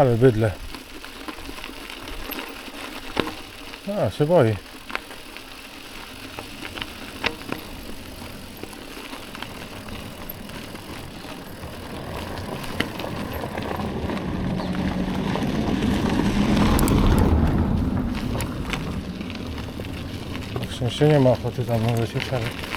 Ale bydle. A, się boi. Szczęście nie ma ochoty tam lecieć, ale...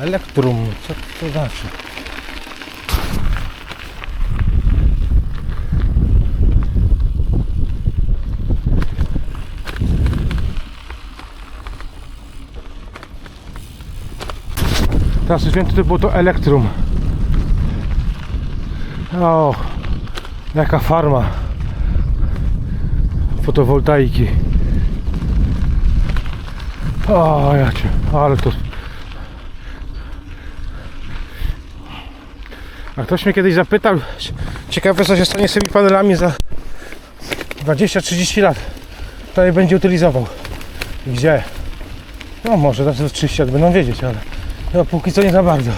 Elektrum, co to znaczy? Teraz co to było to Elektrum. O, jaka farma fotowoltaiki. O, ja cię, ale to A ktoś mnie kiedyś zapytał, ciekawe co się stanie z tymi panelami za 20-30 lat. Kto je będzie utylizował? Gdzie? No może za 30 lat będą wiedzieć, ale no, póki co nie za bardzo.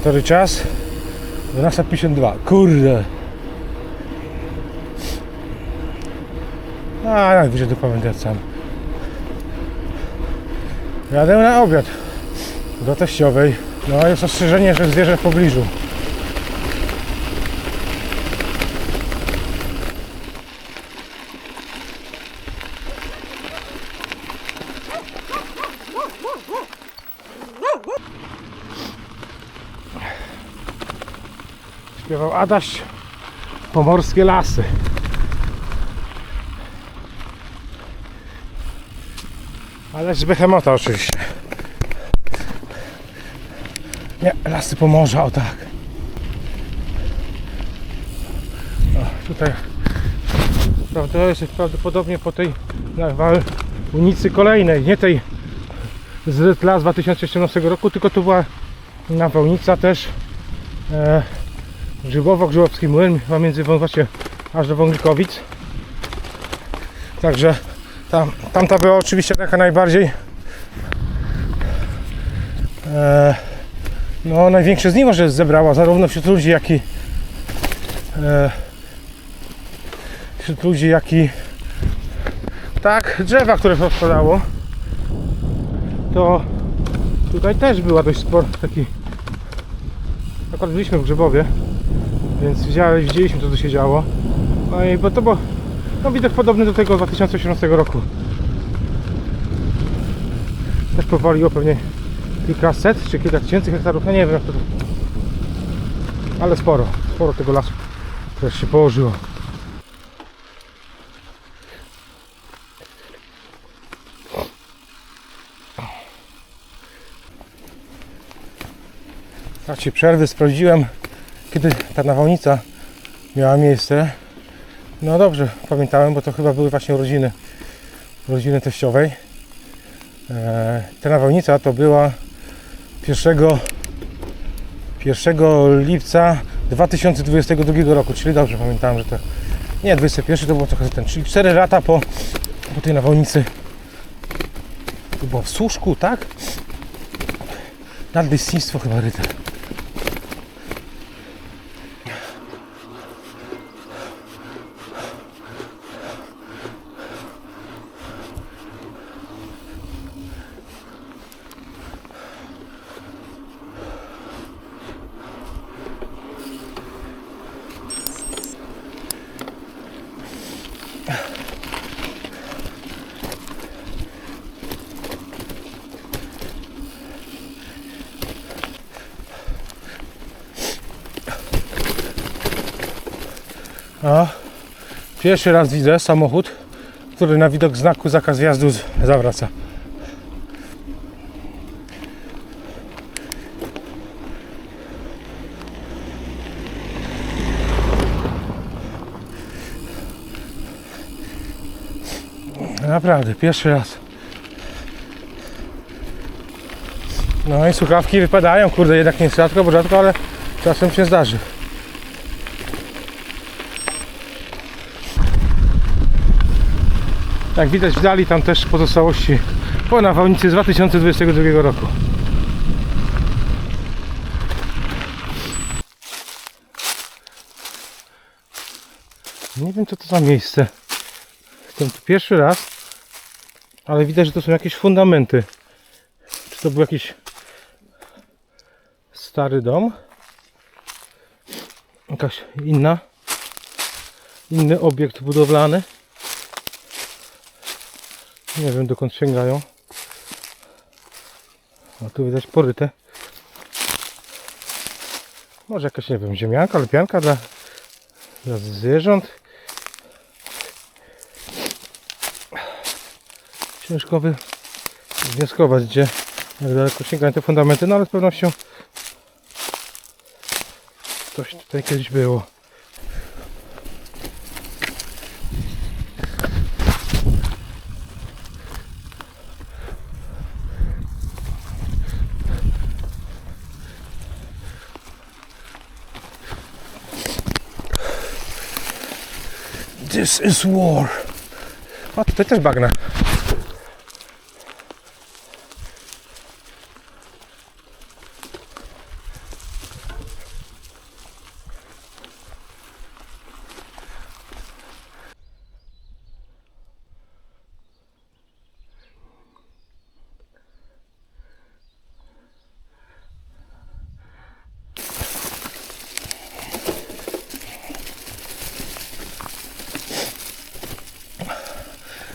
Który czas? 12.52. Kurde. A, najwyżej do pamiętać sam. Jadę na obiad do teściowej. No jest ostrzeżenie, że zwierzę w pobliżu. Śpiewał Adaś Pomorskie Lasy. Ale z Behemota oczywiście. Nie, Lasy Pomorza, o tak. O, tutaj jest prawdopodobnie po tej ulicy kolejnej, nie tej z las 2018 roku, tylko to była nawałnica też e, Grzybowo, Grzybowski Młyn, chyba między właśnie aż do Wąglikowic. Także tam, tamta była oczywiście taka najbardziej e, no największe zniwo, że zebrała zarówno wśród ludzi, jak i e, wśród ludzi, jak i tak, drzewa, które rozpadało to tutaj też była dość sporo taki akurat byliśmy w Grzybowie więc widzieliśmy co tu się działo. No i bo to było no widok podobny do tego 2018 roku. Też powaliło pewnie kilkaset czy kilka tysięcy hektarów, ja nie wiem jak to ale sporo, sporo tego lasu też się położyło. W trakcie przerwy sprawdziłem kiedy ta nawałnica miała miejsce. No dobrze, pamiętałem, bo to chyba były właśnie urodziny, urodziny teściowej. Eee, ta nawałnica to była 1, 1 lipca 2022 roku, czyli dobrze pamiętałem, że to nie 21 to było trochę ten, czyli 4 lata po, po tej nawałnicy. To było w Słuszku, tak? Nadleśnictwo chyba ryte. O, Pierwszy raz widzę samochód, który na widok znaku zakaz wjazdu zawraca. Naprawdę, pierwszy raz. No i słuchawki wypadają, kurde, jednak nie jest rzadko, bo rzadko, ale czasem się zdarzy. Jak widać w dali tam też pozostałości po nawałnicy z 2022 roku. Nie wiem co to za miejsce. Jestem tu pierwszy raz, ale widać, że to są jakieś fundamenty. Czy to był jakiś stary dom? Jakaś inna, inny obiekt budowlany? Nie wiem dokąd sięgają. A tu widać poryte. Może jakaś, nie wiem, ziemianka, lepianka dla, dla zwierząt. Ciężko wy wnioskować, gdzie, jak daleko sięgają te fundamenty, no ale z pewnością coś tutaj kiedyś było. This is war. A tutaj też bagna.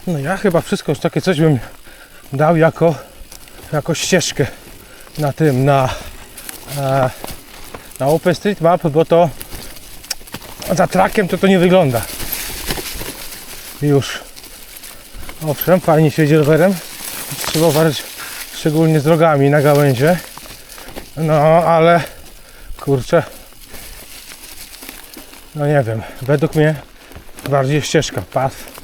No ja chyba wszystko już takie coś bym dał jako, jako ścieżkę na tym, na, e, na OpenStreetMap, bo to za trakiem to to nie wygląda. Już. Owszem, fajnie się jedzie rowerem. Trzeba uważać szczególnie z drogami na gałęzie. No, ale kurczę. No nie wiem, według mnie bardziej ścieżka, path.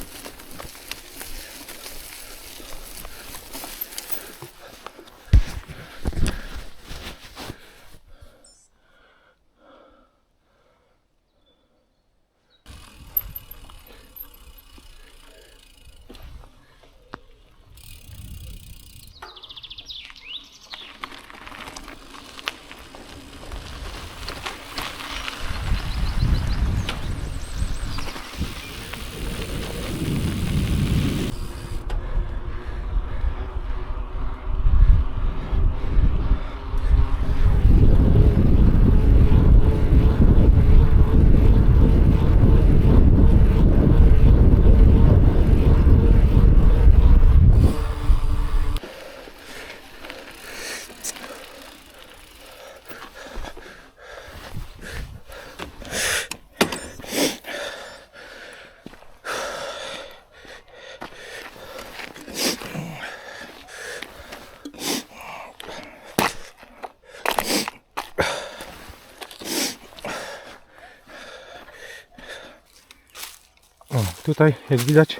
O, tutaj jak widać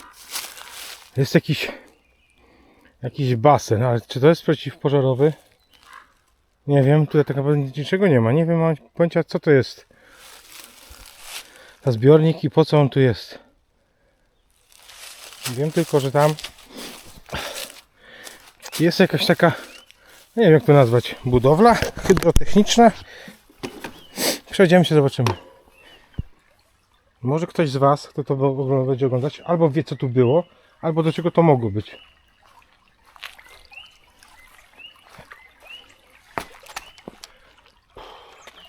jest jakiś jakiś basen, ale czy to jest przeciwpożarowy? Nie wiem, tutaj tak naprawdę niczego nie ma. Nie wiem, mam pojęcia co to jest. Ta zbiornik i po co on tu jest. Wiem tylko, że tam jest jakaś taka, nie wiem jak to nazwać, budowla hydrotechniczna. Przejdziemy się, zobaczymy. Może ktoś z Was, kto to będzie oglądać, albo wie co tu było, albo do czego to mogło być.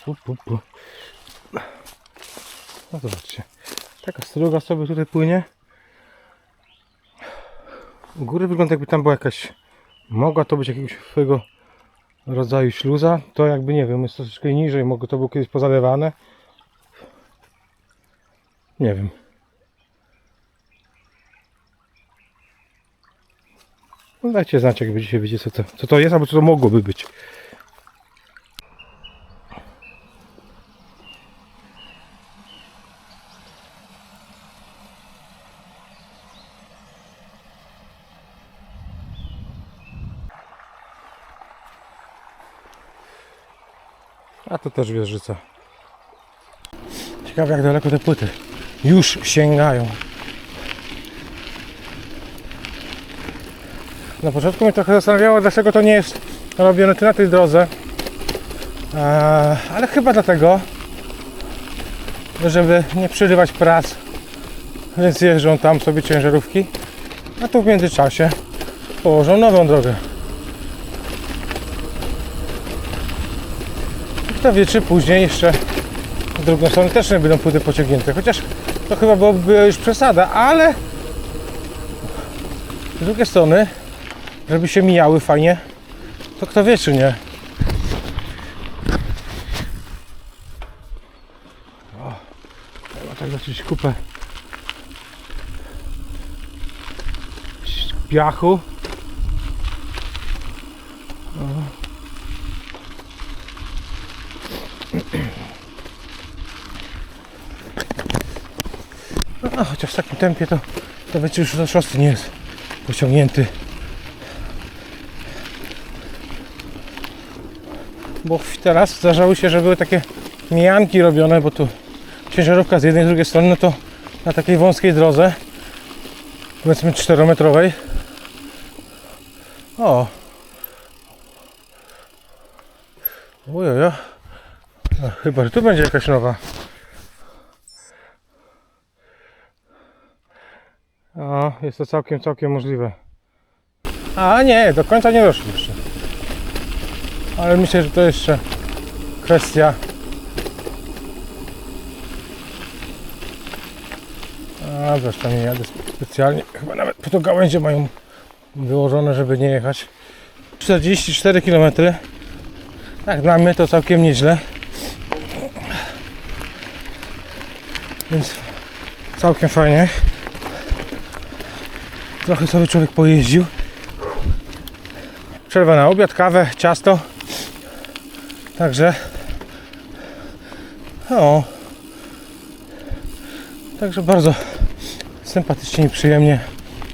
Pu, pu, pu. No zobaczcie. Taka struga sobie tutaj płynie. U góry wygląda jakby tam była jakaś... Mogła to być jakiegoś swojego rodzaju śluza. To jakby nie wiem, jest troszeczkę niżej. Mogło to było kiedyś pozalewane. Nie wiem. No dajcie znać, jak będziecie wiecie, co to, co to jest, albo co to mogłoby być. A to też wieżyca. Ciekawe jak daleko te płyty już sięgają. Na początku mnie trochę zastanawiało, dlaczego to nie jest robione tu na tej drodze. Eee, ale chyba dlatego, żeby nie przerywać prac, więc jeżdżą tam sobie ciężarówki, a tu w międzyczasie położą nową drogę. Kto wie, czy później jeszcze z drugą stronę też nie będą płyty pociągnięte, chociaż to chyba byłoby już przesada, ale z drugiej strony, żeby się mijały fajnie, to kto wie, czy nie. O, trzeba tak zacząć kupę piachu. A chociaż w takim tempie to, wiecie już do szosty nie jest pociągnięty. Bo teraz zdarzały się, że były takie mijanki robione, bo tu ciężarówka z jednej z drugiej strony, no to na takiej wąskiej drodze, powiedzmy 4-metrowej. O! Ojojo. No, chyba, że tu będzie jakaś nowa. O, jest to całkiem, całkiem możliwe. A nie, do końca nie doszli jeszcze. Ale myślę, że to jeszcze kwestia. A zresztą nie jadę specjalnie. Chyba nawet po to gałęzie mają wyłożone, żeby nie jechać. 44 km. Tak, dla mnie to całkiem nieźle. Więc całkiem fajnie. Trochę sobie człowiek pojeździł. Przerwa na obiad, kawę, ciasto. Także. O. Także bardzo sympatycznie i przyjemnie